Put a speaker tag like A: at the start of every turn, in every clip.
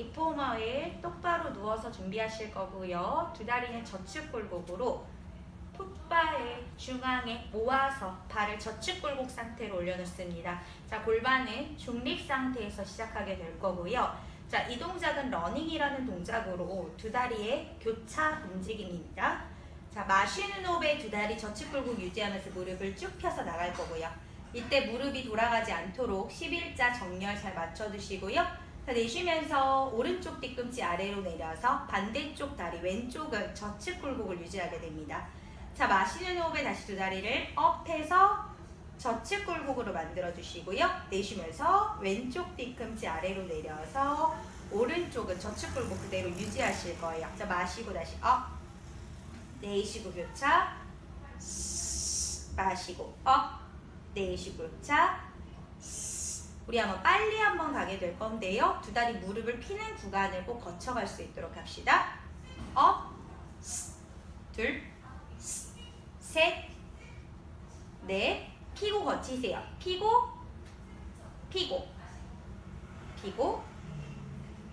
A: 이 토마에 똑바로 누워서 준비하실 거고요. 두 다리는 저축 굴곡으로 풋바의 중앙에 모아서 발을 저축 굴곡 상태로 올려놓습니다. 자, 골반은 중립 상태에서 시작하게 될 거고요. 자, 이 동작은 러닝이라는 동작으로 두 다리의 교차 움직임입니다. 자, 마쉬는 호흡에 두 다리 저축 굴곡 유지하면서 무릎을 쭉 펴서 나갈 거고요. 이때 무릎이 돌아가지 않도록 11자 정렬 잘 맞춰두시고요. 자, 내쉬면서 오른쪽 뒤꿈치 아래로 내려서 반대쪽 다리 왼쪽은 저축 굴곡을 유지하게 됩니다. 자, 마시는 호흡에 다시 두 다리를 업해서 저축 굴곡으로 만들어 주시고요. 내쉬면서 왼쪽 뒤꿈치 아래로 내려서 오른쪽은 저축 굴곡 그대로 유지하실 거예요. 자, 마시고 다시 업. 내쉬고 교차. 마시고 업. 내쉬고 교차. 우리 한번 빨리 한번 가게 될 건데요. 두 다리 무릎을 피는 구간을 꼭 거쳐갈 수 있도록 합시다. 업. 둘. 셋, 넷, 피고 거치세요. 피고, 피고, 피고,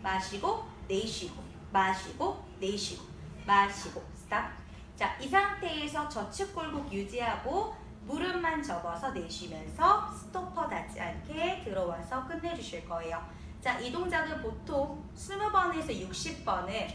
A: 마시고, 내쉬고, 마시고, 내쉬고, 마시고, 스탑. 자, 이 상태에서 저축 굴곡 유지하고 무릎만 접어서 내쉬면서 스토퍼 닿지 않게 들어와서 끝내주실 거예요. 자, 이 동작은 보통 20번에서 60번을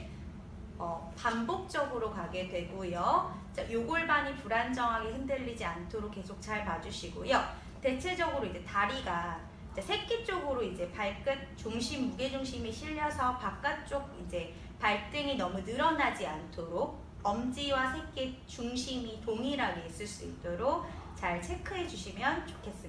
A: 어, 반복적으로 가게 되고요. 자, 요 골반이 불안정하게 흔들리지 않도록 계속 잘 봐주시고요. 대체적으로 이제 다리가 이제 새끼 쪽으로 이제 발끝 중심 무게 중심이 실려서 바깥쪽 이제 발등이 너무 늘어나지 않도록 엄지와 새끼 중심이 동일하게 있을 수 있도록 잘 체크해 주시면 좋겠습니다.